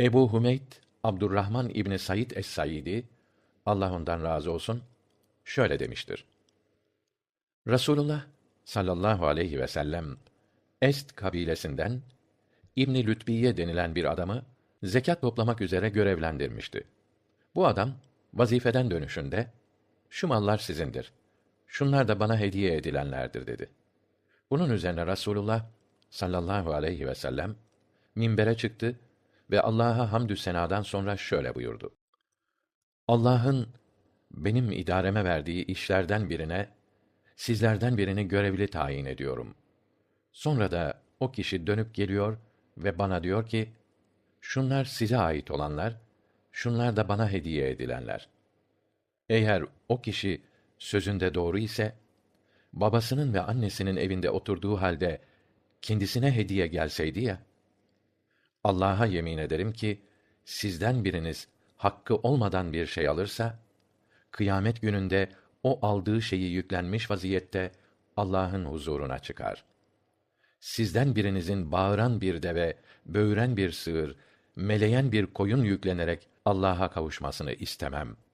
Ebu Hümeyd Abdurrahman İbni Said es-Saidi Allah ondan razı olsun şöyle demiştir. Rasulullah sallallahu aleyhi ve sellem Est kabilesinden İbni Lütbiye denilen bir adamı zekat toplamak üzere görevlendirmişti. Bu adam vazifeden dönüşünde şu mallar sizindir. Şunlar da bana hediye edilenlerdir dedi. Bunun üzerine Rasulullah sallallahu aleyhi ve sellem minbere çıktı ve Allah'a hamdü senadan sonra şöyle buyurdu. Allah'ın benim idareme verdiği işlerden birine sizlerden birini görevli tayin ediyorum. Sonra da o kişi dönüp geliyor ve bana diyor ki: Şunlar size ait olanlar, şunlar da bana hediye edilenler. Eğer o kişi sözünde doğru ise babasının ve annesinin evinde oturduğu halde kendisine hediye gelseydi ya Allah'a yemin ederim ki sizden biriniz hakkı olmadan bir şey alırsa kıyamet gününde o aldığı şeyi yüklenmiş vaziyette Allah'ın huzuruna çıkar. Sizden birinizin bağıran bir deve, böğüren bir sığır, meleyen bir koyun yüklenerek Allah'a kavuşmasını istemem.''